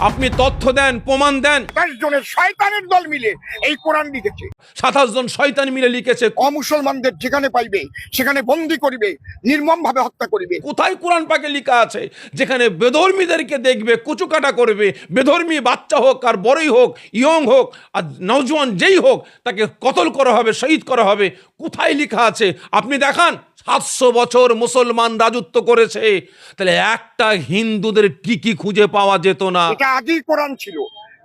আপনি তথ্য দেন প্রমাণ দেন। সাতাশ জনের শয়তানের দল মিলে এই কোরআন লিখেছে। সাতাশ জন শয়তান মিলে লিখেছে। অমুসলমানদের যেখানে পাইবে সেখানে বন্দি করিবে নির্মম ভাবে হত্যা করিবে। কোথায় কোরআন পাকে লেখা আছে? যেখানে বেধর্মীদেরকে দেখবে কুচুকাটা করবে বেধর্মী বাচ্চা হোক আর বড়ই হোক ইয়ং হোক আর নওজোয়ান যেই হোক তাকে কতল করা হবে শহীদ করা হবে কোথায় লেখা আছে? আপনি দেখান। সাতশো বছর মুসলমান রাজত্ব করেছে তাহলে একটা হিন্দুদের টিকি খুঁজে পাওয়া যেত না। এটা আগেই কোরআন ছিল।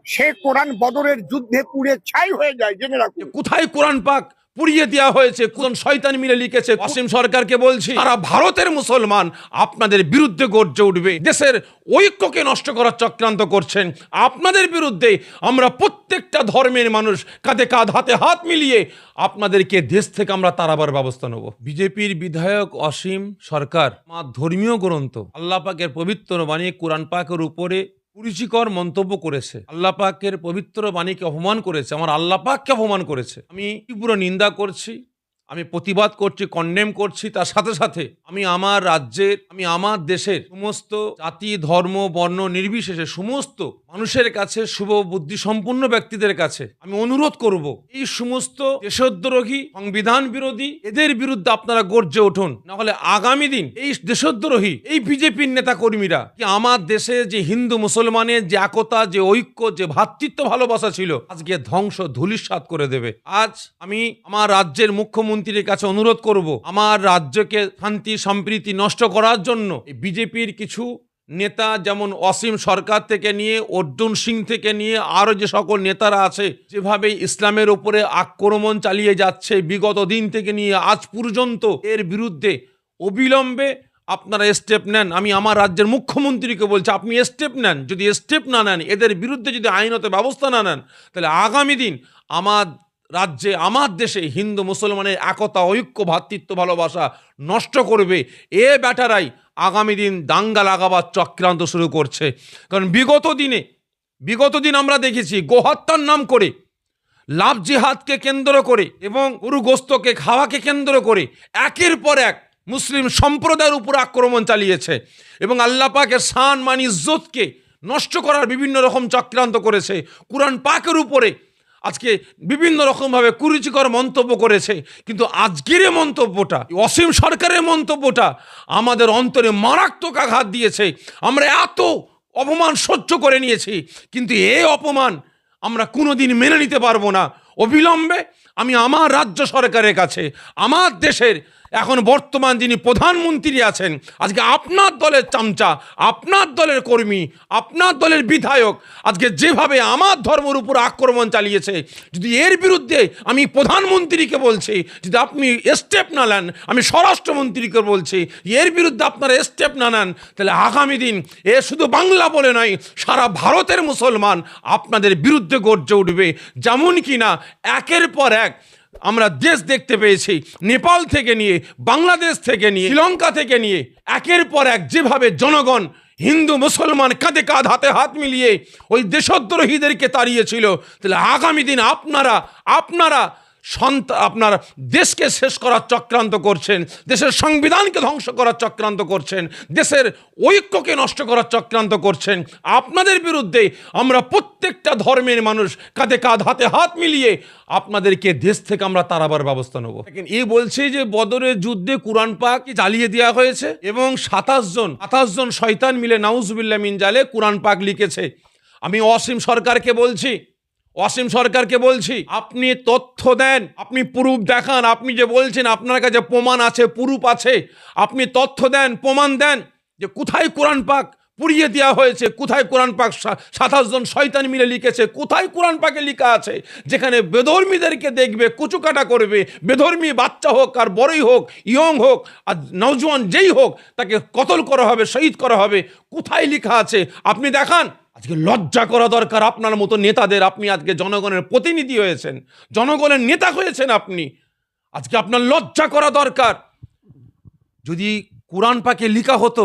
সে কোরআন বদরের যুদ্ধে পুড়ে ছাই হয়ে যায় জেনে রাখুন। কোথায় কোরআন পাক? পুড়িয়ে দেওয়া হয়েছে, কোন শয়তান মিলে লিখেছে, অসীম সরকারকে বলছি। তারা ভারতের মুসলমান, আপনাদের বিরুদ্ধে গর্জে উঠবে। দেশের ঐক্যকে নষ্ট করার চক্রান্ত করছেন। আপনাদের বিরুদ্ধে আমরা প্রত্যেকটা ধর্মের মানুষ কাঁধে কাঁধ, হাতে হাত মিলিয়ে আপনাদেরকে দেশ থেকে আমরা তারাবার ব্যবস্থা নেব। বিজেপির বিধায়ক অসীম সরকার, মা ধর্মীয় গ্রন্থ, আল্লাহ পাকের পবিত্র বাণী, কোরআন পাকের উপরে কুরুচিকর মন্তব্য করেছে। আল্লাহ পাকের পবিত্র বাণীকে অপমান করেছে। আমার আল্লাহ পাককে অপমান করেছে। আমি তীব্র নিন্দা করছি। আমি প্রতিবাদ করছি কন্ডেম করছি, তার সাথে সাথে আমি আমার রাজ্যের, আমি আমার দেশের সমস্ত জাতি, ধর্ম, বর্ণ নির্বিশেষে সমস্ত মানুষের কাছে শুভ বুদ্ধি সম্পন্ন ব্যক্তিদের কাছে আমি অনুরোধ করব, এই সমস্ত দেশদ্রোহী, সংবিধান বিরোধী, এদের বিরুদ্ধে আপনারা গর্জে উঠুন। না হলে আগামী দিন এই দেশদ্রোহী, এই বিজেপির নেতা কর্মীরা কি আমার দেশে যে হিন্দু মুসলমানের যে একতা, যে ঐক্য, যে ভ্রাতৃত্ব ভালোবাসা ছিল, আজকে ধ্বংস ধুলিস্বাত করে দেবে। আজ আমি আমার রাজ্যের মুখ্যমন্ত্রীর কাছে অনুরোধ করব আমার রাজ্যকে শান্তি, সম্প্রীতি নষ্ট করার জন্য। বিজেপির কিছু নেতা যেমন অসীম সরকার থেকে নিয়ে, অর্জুন সিং থেকে নিয়ে, আরও যে সকল নেতারা আছে যেভাবে ইসলামের উপরে আক্রমণ চালিয়ে যাচ্ছে, বিগত দিন থেকে নিয়ে আজ পর্যন্ত এর বিরুদ্ধে অবিলম্বে আপনারা স্টেপ নেন। আমি আমার রাজ্যের মুখ্যমন্ত্রীকে বলছি, আপনি স্টেপ নেন। যদি স্টেপ না নেন, এদের বিরুদ্ধে যদি আইনত ব্যবস্থা না নেন, তাহলে আগামী দিন আমার রাজ্যে আমার দেশে হিন্দু মুসলমানের একতা, ঐক্য ভ্রাতৃত্ব ভালোবাসা নষ্ট করবে, এ ব্যাটারাই আগামী দিন দাঙ্গা লাগাবার চক্রান্ত শুরু করছে। কারণ বিগত দিনে, বিগত দিন আমরা দেখেছি গোহত্যার নাম করে, লাভ জিহাদকে কেন্দ্র করে এবং গরু গোস্তকে, খাওয়াকে কেন্দ্র করে একের পর এক মুসলিম সম্প্রদায়ের উপর আক্রমণ চালিয়েছে এবং আল্লাহ পাকের শান, মান, ইজ্জতকে নষ্ট করার বিভিন্ন রকম চক্রান্ত করেছে। কোরআন পাকের উপরে আজকে বিভিন্ন রকমভাবে কুরুচিকর মন্তব্য করেছে, কিন্তু আজকের মন্তব্যটা অসীম সরকারের মন্তব্যটা আমাদের অন্তরে মারাত্মক আঘাত দিয়েছে। আমরা এত অপমান সহ্য করে নিয়েছি, কিন্তু এ অপমান আমরা কোনোদিন মেনে নিতে পারব না। অবিলম্বে আমি আমার রাজ্য সরকারের কাছে, আমার দেশের এখন বর্তমান যিনি প্রধানমন্ত্রী আছেন, আজকে আপনার দলের চামচা, আপনার দলের কর্মী, আপনার দলের বিধায়ক, আজকে যেভাবে আমার ধর্মের উপর আক্রমণ চালিয়েছে, যদি এর বিরুদ্ধে আমি প্রধানমন্ত্রীকে বলছি, যদি আপনি স্টেপ না নেন, আমি স্বরাষ্ট্রমন্ত্রীকে বলছি এর বিরুদ্ধে আপনারা স্টেপ না নেন, তাহলে আগামী দিন এ শুধু বাংলা বলে নয়, সারা ভারতের মুসলমান আপনাদের বিরুদ্ধে গর্জে উঠবে। যেমন কি না একের পর এক আমরা দেশ দেখতে পেয়েছি, নেপাল থেকে নিয়ে, বাংলাদেশ থেকে নিয়ে, শ্রীলঙ্কা থেকে নিয়ে, একের পর এক যেভাবে জনগণ হিন্দু, মুসলমান কাঁধে কাঁধ, হাতে হাত মিলিয়ে ওই দেশদ্রোহীদেরকে তাড়িয়েছিল, তাহলে আগামী দিন আপনারা আপনারা সন্ত আপনার দেশকে শেষ করার চক্রান্ত করছেন, দেশের সংবিধানকে ধ্বংস করার চক্রান্ত করছেন, দেশের ঐক্যকে নষ্ট করার চক্রান্ত করছেন। আপনাদের বিরুদ্ধে আমরা প্রত্যেকটা ধর্মের মানুষ কাঁধে কাঁধ, হাতে হাত মিলিয়ে আপনাদেরকে দেশ থেকে আমরা তারাবার ব্যবস্থা নেব। এ বলছে যে বদরের যুদ্ধে কোরআন পাক জ্বালিয়ে দেওয়া হয়েছে এবং সাতাশ জন সাতাশ জন শয়তান মিলে নাউজুবিল্লা মিন জালে কোরআন পাক লিখেছে। আমি অসীম সরকারকে বলছি অসীম সরকারকে বলছি, আপনি তথ্য দেন, আপনি প্রুফ দেখান, আপনি যে বলছেন আপনার কাছে প্রমাণ আছে, প্রুফ আছে, আপনি তথ্য দেন, প্রমাণ দেন যে কোথায় কোরআন পাক পুড়িয়ে দেওয়া হয়েছে, কোথায় কোরআন পাক সাতাশ জন শয়তান মিলে লিখেছে, কোথায় কোরআন পাকে লেখা আছে, যেখানে বেধর্মীদেরকে দেখবে, কুচুকাটা করবে, বেধর্মী বাচ্চা হোক আর বড়ই হোক, ইয়ং হোক আর নওজোয়ান যেই হোক, তাকে কতল করা হবে, শহীদ করা হবে, কোথায় লেখা আছে, আপনি দেখান। আজকে লজ্জা করা দরকার আপনার মতো নেতাদের। আপনি আজকে জনগণের প্রতিনিধি হয়েছেন, জনগণের নেতা হয়েছেন আপনি। আজকে আপনার লজ্জা করা দরকার। যদি কোরআন পাকে লেখা হতো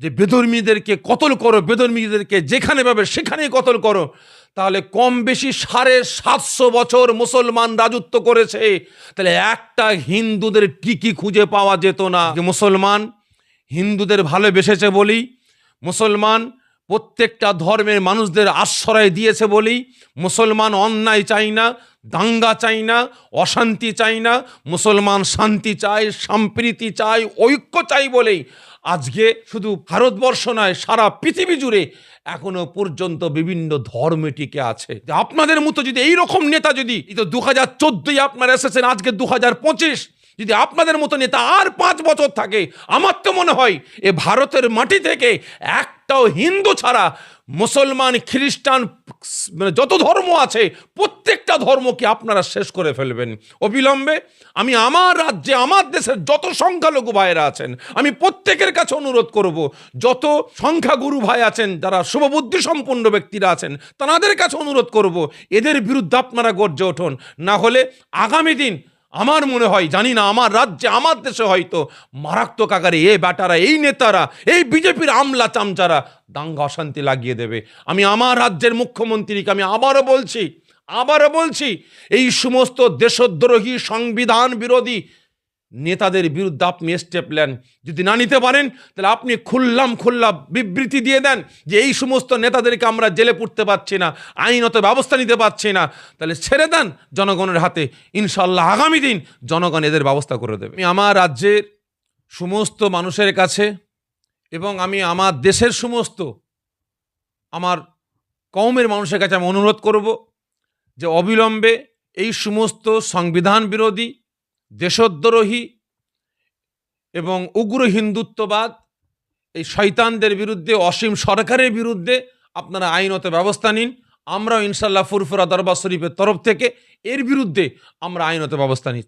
যে বেধর্মীদেরকে কতল করো, বেধর্মীদেরকে যেখানে পাবে সেখানেই কতল করো, তাহলে কম বেশি সাড়ে সাতশো বছর মুসলমান রাজত্ব করেছে। তাহলে একটা হিন্দুদের টিকি খুঁজে পাওয়া যেত না। যে মুসলমান হিন্দুদের ভালোবেসেছে বলি, মুসলমান প্রত্যেকটা ধর্মের মানুষদের আশ্রয় দিয়েছে বলেই মুসলমান অন্যায় চাই না, দাঙ্গা চাই না, অশান্তি চাই না, মুসলমান শান্তি চায় সম্প্রীতি চায় ঐক্য চাই বলেই আজকে শুধু ভারতবর্ষ নয়, সারা পৃথিবী জুড়ে এখনও পর্যন্ত বিভিন্ন ধর্মে টিকে আছে। আপনাদের মতো যদি এই রকম নেতা যদি তো দু হাজার চোদ্দই আপনারা এসেছেন, আজকে দু হাজার পঁচিশ যদি আপনাদের মতো নেতা আর পাঁচ বছর থাকে, আমার তো মনে হয় এ ভারতের মাটি থেকে একটাও হিন্দু ছাড়া মুসলমান, খ্রিস্টান মানে যত ধর্ম আছে, প্রত্যেকটা ধর্মকে আপনারা শেষ করে ফেলবেন। অবিলম্বে আমি আমার রাজ্যে, আমার দেশের যত সংখ্যালঘু ভাইয়েরা আছেন, আমি প্রত্যেকের কাছে অনুরোধ করব, যত সংখ্যাগুরু ভাই আছেন, যারা শুভবুদ্ধি সম্পন্ন ব্যক্তিরা আছেন, তাদের কাছে অনুরোধ করব, এদের বিরুদ্ধে আপনারা গর্জে উঠুন না হলে আগামী দিন আমার মনে হয়, জানি না, আমার রাজ্যে, আমার দেশে হয়তো মারাত্মক আকারে এ ব্যাটারা, এই নেতারা, এই বিজেপির আমলা চামচারা দাঙ্গা অশান্তি লাগিয়ে দেবে। আমি আমার রাজ্যের মুখ্যমন্ত্রীকে আমি আবারও বলছি আবারও বলছি, এই সমস্ত দেশদ্রোহী, সংবিধান বিরোধী নেতাদের বিরুদ্ধে আপনি স্টেপ নেন। যদি না নিতে পারেন, তাহলে আপনি খুল্লাম খুল্লা বিবৃতি দিয়ে দেন যে এই সমস্ত নেতাদেরকে আমরা জেলে পুড়তে পারছি না, আইনত ব্যবস্থা নিতে পারছি না। তাহলে ছেড়ে দেন জনগণের হাতে। ইনশাল্লাহ আগামী দিন জনগণ এদের ব্যবস্থা করে দেবে। আমি আমার রাজ্যের সমস্ত মানুষের কাছে এবং আমি আমার দেশের সমস্ত আমার কওমের মানুষের কাছে আমি অনুরোধ করব যে অবিলম্বে এই সমস্ত সংবিধান বিরোধী দেশদ্রোহী এবং উগ্র হিন্দুত্ববাদ, এই শৈতানদের বিরুদ্ধে, অসীম সরকারের বিরুদ্ধে আপনারা আইনত ব্যবস্থা নিন। আমরাও ইনশাল্লাহ ফুরফুরা দরবার শরীফের তরফ থেকে এর বিরুদ্ধে আমরা আইনত ব্যবস্থা নিই